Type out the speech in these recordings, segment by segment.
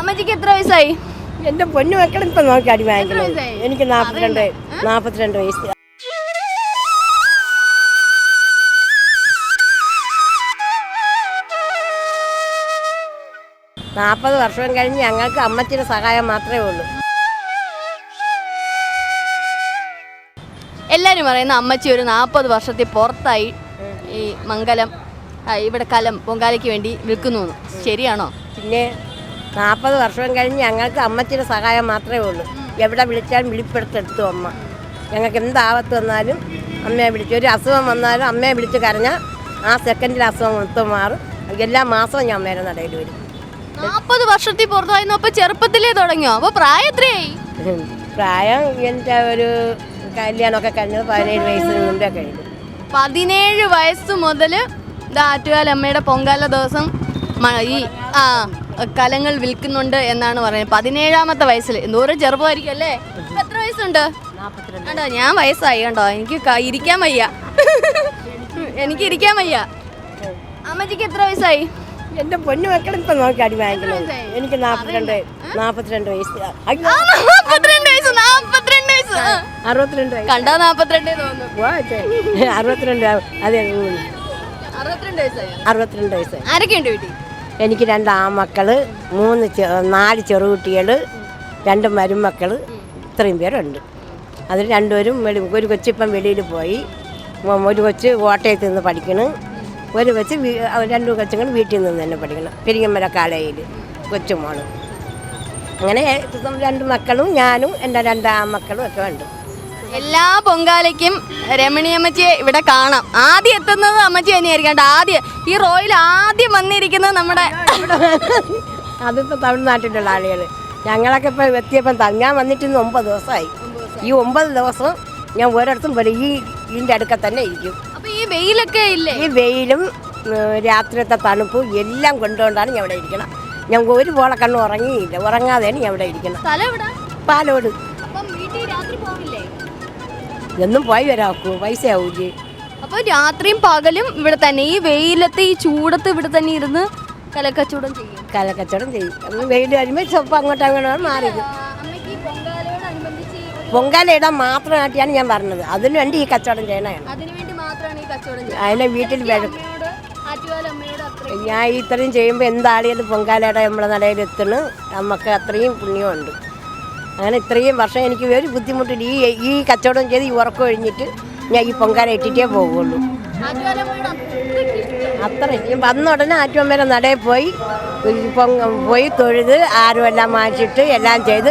അമ്മച്ചിക്ക് എത്ര വയസ്സായി? എന്റെ പൊന്നു മക്കൾ ഇപ്പൊ നോക്കി അടി വാങ്ങിക്കണം എനിക്ക് നാപ്പത്തിരണ്ട് നാപ്പത്തിരണ്ട് വയസ്സ്. നാൽപ്പത് വർഷം കഴിഞ്ഞ് ഞങ്ങൾക്ക് അമ്മച്ചിയുടെ സഹായം മാത്രമേ ഉള്ളൂ. എല്ലാരും പറയുന്ന അമ്മച്ചി ഒരു നാൽപ്പത് വർഷത്തിൽ പുറത്തായി ഈ മംഗലം ഇവിടെ കലം പൊങ്കാലയ്ക്ക് വേണ്ടി വിൽക്കുന്നു ശരിയാണോ? പിന്നെ നാൽപ്പത് വർഷം കഴിഞ്ഞ് ഞങ്ങൾക്ക് അമ്മച്ചിയുടെ സഹായം മാത്രമേ ഉള്ളൂ. എവിടെ വിളിച്ചാലും വിളിപ്പെടുത്തെടുത്തു അമ്മ. ഞങ്ങൾക്ക് എന്ത് ആപത്ത് വന്നാലും അമ്മയെ വിളിച്ചു. ഒരു അസുഖം വന്നാലും അമ്മയെ വിളിച്ച് കരഞ്ഞാൽ ആ സെക്കൻഡിൽ അസുഖം മൊത്തം മാറും. എല്ലാ മാസവും ഞാൻ അമ്മേരെ നടയിൽ വരും. നാൽപ്പത് വർഷത്തിൽ പുറത്തായിരുന്നു അപ്പൊ ചെറുപ്പത്തിലേ തുടങ്ങിയോ? അപ്പോൾ പ്രായം എത്രയായി? പ്രായം എന്റെ ഒരു കല്യാണമൊക്കെ കഴിഞ്ഞത് പതിനേഴ് വയസ്സിന് മുമ്പേ കഴിഞ്ഞു. പതിനേഴ് വയസ്സ് മുതൽ ആറ്റുകാൽ അമ്മയുടെ പൊങ്കാല ദിവസം ഈ ആ. കലങ്ങൾ വിൽക്കുന്നുണ്ട് എന്നാണ് പറയുന്നത്. പതിനേഴാമത്തെ വയസ്സിൽ. എന്തോരം ചെറുപ്പമായിരിക്കും അല്ലേ? എത്ര വയസ്സുണ്ട്? കണ്ടോ ഞാൻ വയസ്സായി കണ്ടോ? എനിക്ക് ഇരിക്കാൻ വയ്യ. എനിക്ക് ഇരിക്കാൻ വയ്യ. അമ്മജിക്ക് എത്ര വയസ്സായി? എന്റെ പൊന്നു മക്കളെ ഇപ്പൊ നോക്കി അടി വാങ്ങിക്കണം. എനിക്ക് നാൽപ്പത്തിരണ്ട് നാൽപ്പത്തിരണ്ട് വയസ്സ്. നാപ്പത്തിരണ്ട് വയസ്സ് നാപ്പത്തിരണ്ട് വയസ്സ്. അറുപത്തിരണ്ട് കണ്ടാ നാപ്പത്തിരണ്ടേ തോന്നുന്നു. അറുപത്തിരണ്ട് അതെ അറുപത്തിരണ്ട് വയസ്സായോ? അറുപത്തിരണ്ട് വയസ്സ് ആരൊക്കെയുണ്ട് വീട്ടിൽ? എനിക്ക് രണ്ട് ആമക്കൾ മൂന്ന് നാല് ചെറുകുട്ടികൾ രണ്ട് മരുമക്കൾ ഇത്രയും പേരുണ്ട്. അതിൽ രണ്ടുപേരും വെളി ഒരു കൊച്ചിപ്പം വെളിയിൽ പോയി. ഒരു കൊച്ച് കോട്ടയത്ത് നിന്ന് പഠിക്കണ്. ഒരു കൊച്ച് രണ്ട് കൊച്ചുങ്ങൾ വീട്ടിൽ നിന്ന് തന്നെ പഠിക്കണം. പെരിങ്ങമ്മല കാലയിൽ കൊച്ചുമോൾ. അങ്ങനെ രണ്ട് മക്കളും ഞാനും എന്റെ രണ്ട് ആമക്കളും ഒക്കെ ഉണ്ട്. എല്ലാ പൊങ്കാലയ്ക്കും രമണി അമ്മച്ചിയെ ഇവിടെ കാണാം. ആദ്യം എത്തുന്നത് അമ്മച്ചി തന്നെയായിരിക്കും. കേട്ടോ ആദ്യം ഈ റോയിൽ ആദ്യം വന്നിരിക്കുന്നത് നമ്മുടെ അതിപ്പോൾ തമിഴ്നാട്ടിലുള്ള ആളുകൾ ഞങ്ങളൊക്കെ ഇപ്പോൾ എത്തിയപ്പം ഞാൻ വന്നിട്ട് ഒമ്പത് ദിവസമായി. ഈ ഒമ്പത് ദിവസം ഞാൻ ഒരിടത്തും പോലെ ഈ ഇതിന്റെ അടുക്ക തന്നെ ഇരിക്കും. അപ്പൊ ഈ വെയിലൊക്കെ ഇല്ലേ? ഈ വെയിലും രാത്രിയത്തെ തണുപ്പും എല്ലാം കൊണ്ടുകൊണ്ടാണ് ഞാൻ ഇവിടെ ഇരിക്കണം. ഞാൻ ഒരു പോളെ കണ്ണ് ഉറങ്ങിയില്ല. ഉറങ്ങാതെയാണ് ഞാൻ ഇവിടെ ഇരിക്കണം. പാലോട്. അപ്പം വീട്ടിൽ രാത്രി പോവില്ലേ എന്നും പോയി വരാക്കൂ പൈസ ആവൂലേ അപ്പൊ രാത്രിയും പകലും ഇവിടെ തന്നെ. ഈ വെയിലത്ത് ഈ ചൂടത്ത് ഇവിടെ തന്നെ ഇരുന്ന് കലക്കച്ചവടം ചെയ്യും. കലക്കച്ചവടം ചെയ്യും. വെയിൽ വരുമ്പോൾ സ്വപ്പം അങ്ങോട്ടും അങ്ങോട്ട് മാറി പൊങ്കാലയിടാൻ മാത്രമായിട്ടാണ് ഞാൻ പറഞ്ഞത്. അതിനു വേണ്ടി ഈ കച്ചവടം ചെയ്യണേ അതിനെ വീട്ടിൽ ഞാൻ ഇത്രയും ചെയ്യുമ്പോൾ എന്താളിയത് പൊങ്കാലയുടെ നമ്മളെ നിലയിൽ എത്തണ് നമുക്ക് അത്രയും പുണ്യമുണ്ട്. അങ്ങനെ ഇത്രയും വർഷം എനിക്ക് ഒരു ബുദ്ധിമുട്ടില്ല. ഈ ഈ കച്ചവടം ചെയ്ത് ഈ ഉറക്കം ഒഴിഞ്ഞിട്ട് ഞാൻ ഈ പൊങ്കാല ഇട്ടിട്ടേ അമ്മയോട് അത്ര. വന്ന ഉടനെ ആറ്റും വരെ നടയിൽ പോയി ഈ പൊങ്ക പോയി തൊഴുത് ആരും എല്ലാം മാറ്റിയിട്ട് എല്ലാം ചെയ്ത്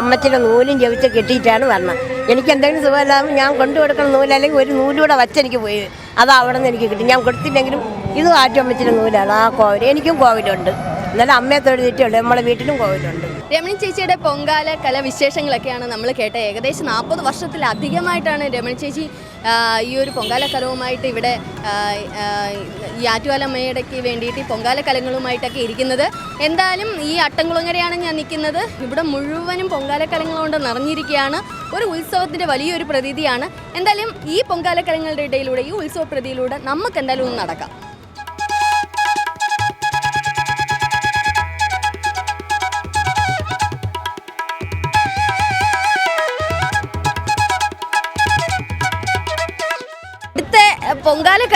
അമ്മച്ചിലെ നൂലും ജവിച്ച് കെട്ടിയിട്ടാണ് വരണം എനിക്ക് എന്തെങ്കിലും സുഖമില്ലാതെ ഞാൻ കൊണ്ടു കൊടുക്കുന്ന നൂൽ അല്ലെങ്കിൽ ഒരു നൂലൂടെ വച്ചെനിക്ക് പോയി. അത് അവിടെ നിന്ന് എനിക്ക് കിട്ടി. ഞാൻ കൊടുത്തില്ലെങ്കിലും ഇതും ആറ്റും അമ്മച്ചിലെ നൂലാണ്. ആ കോവിൽ എനിക്കും കോവിലുണ്ട്. എന്നാലും അമ്മയെ തൊഴുതിട്ടുണ്ട് നമ്മളെ വീട്ടിലും പോയിട്ടുണ്ട്. രമണി ചേച്ചിയുടെ പൊങ്കാല കല വിശേഷങ്ങളൊക്കെയാണ് നമ്മൾ കേട്ടത്. ഏകദേശം നാൽപ്പത് വർഷത്തിലധികമായിട്ടാണ് രമണി ചേച്ചി ഈ ഒരു പൊങ്കാല കലവുമായിട്ട് ഇവിടെ ഈ വേണ്ടിയിട്ട് ഈ പൊങ്കാല കലങ്ങളുമായിട്ടൊക്കെ ഇരിക്കുന്നത്. എന്തായാലും ഈ അട്ടംകുളങ്ങരയാണ് ഞാൻ നിൽക്കുന്നത്. ഇവിടെ മുഴുവനും പൊങ്കാല കലങ്ങൾ കൊണ്ട് നിറഞ്ഞിരിക്കുകയാണ്. ഒരു ഉത്സവത്തിന്റെ വലിയൊരു പ്രതീതിയാണ്. എന്തായാലും ഈ പൊങ്കാല കലങ്ങളുടെ ഇടയിലൂടെ ഈ ഉത്സവ പ്രതിയിലൂടെ നമുക്ക് എന്തായാലും ഒന്ന് നടക്കാം.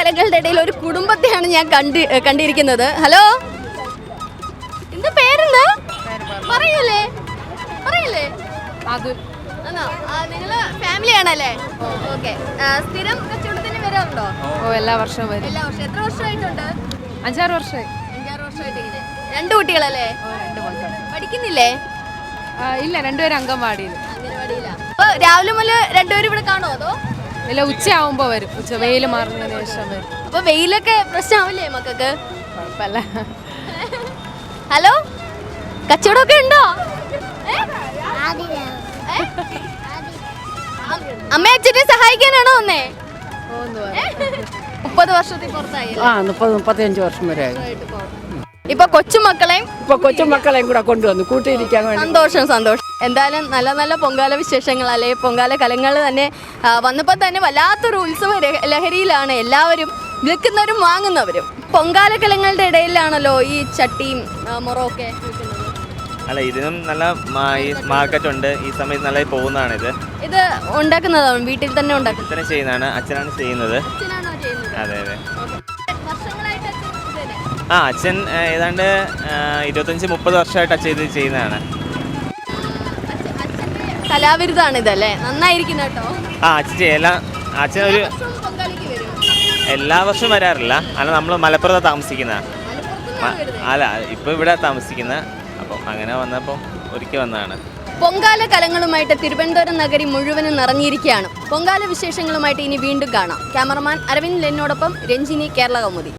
കലകളുടെ ഇടയിൽ ഒരു കുടുംബത്തെയാണ് ഞാൻ കണ്ടി കണ്ടിരിക്കുന്നത്. ഹലോ? എന്താ പേരെന്താ? പറയൂലേ പറയൂലേ നിങ്ങൾ ഫാമിലി ആണല്ലേ? ഓക്കെ. സ്ഥിരം കച്ചവടത്തിന് വരാറുണ്ടോ? ഓ എല്ലാ വർഷവും വരും. എല്ലാ വർഷം എത്ര വർഷമായിട്ടുണ്ട്? അഞ്ചാറ് വർഷമായി. അഞ്ചാറ് വർഷമായിട്ട് ഇങ്ങനെ രണ്ട് കുട്ടികളല്ലേ? രണ്ട് മക്കൾ പഠിക്കുന്നില്ലേ? ഇല്ല രണ്ടുപേരും അംഗൻവാടിയിൽ അംഗനവാടിയിലാ അപ്പൊ രാവിലെ മുതൽ രണ്ടുപേരും ഇവിടെ കാണുമോ അതോ? ഇല്ല ഉച്ചയാവുമ്പോൾ വരും. ഉച്ച വെയിൽ മാറുന്നതിന് ശേഷം വരും. അപ്പൊ വെയിലൊക്കെ പ്രശ്നമാവില്ലേ മക്കൾക്ക്? കുഴപ്പമില്ല. ഹലോ? കച്ചവടമൊക്കെ ഉണ്ടോ? അമ്മ അച്ഛനെ സഹായിക്കാനാണോ വന്നേ? മുപ്പത് വർഷത്തിൽ പുറത്തായി ആ മുപ്പത് മുപ്പത്തിയഞ്ച് വർഷം വരെ ഇപ്പൊ കൊച്ചുമക്കളെയും ഇപ്പൊ കൊച്ചുമക്കളെയും കൂടെ കൊണ്ടുവന്നു. കൂട്ടിയിരിക്കാൻ വേണ്ടി. സന്തോഷം സന്തോഷം. എന്തായാലും നല്ല നല്ല പൊങ്കാല വിശേഷങ്ങൾ അല്ലെ? പൊങ്കാല കലങ്ങൾ തന്നെ വന്നപ്പോൾ തന്നെ വല്ലാത്തൊരു ഉത്സവ ലഹരിയിലാണ് എല്ലാവരും വിൽക്കുന്നവരും വാങ്ങുന്നവരും. പൊങ്കാല കലങ്ങളുടെ ഇടയിലാണല്ലോ ഈ ചട്ടിയും വിൽക്കുന്നത്. അല്ല ഇതിനും നല്ല മാർക്കറ്റ് ഉണ്ട് ഈ സമയത്ത് നല്ല പോകുന്നതാണ് ഇത് ഇത് ഉണ്ടാക്കുന്നതാണ് വീട്ടിൽ തന്നെ ഉണ്ടാക്കുന്നത്. ചെയ്യുന്നതാണ്. അച്ഛനാണ് ചെയ്യുന്നത്. അതെ അതെ. ആ അച്ഛൻ ഏതാണ്ട് ഇരുപത്തഞ്ച് മുപ്പത് വർഷമായിട്ട് അച്ഛൻ ഇത് ചെയ്യുന്നതാണ്. അച്ഛന്റെ ഇതല്ലേ നന്നായിരിക്കും കേട്ടോ. ആ അച്ഛൻ എല്ലാ അച്ഛൻ ഒരു പൊങ്കാലിക്ക് വരും. എല്ലാ വർഷവും വരാറില്ല. അല്ല നമ്മൾ മലപ്പുറത്താണ് താമസിക്കുന്ന. അല്ല ഇപ്പൊ ഇവിടെ താമസിക്കുന്ന. അപ്പം അങ്ങനെ വന്നപ്പോൾ ഒരിക്കൽ വന്നതാണ്. പൊങ്കാല കലങ്ങളുമായിട്ട് തിരുവനന്തപുരം നഗരി മുഴുവനും നിറഞ്ഞിരിക്കുകയാണ്. പൊങ്കാല വിശേഷങ്ങളുമായിട്ട് ഇനി വീണ്ടും കാണാം. ക്യാമറമാൻ അരവിന്ദ് ലെന്നോടൊപ്പം രഞ്ജിനി കേരള കൗമുദി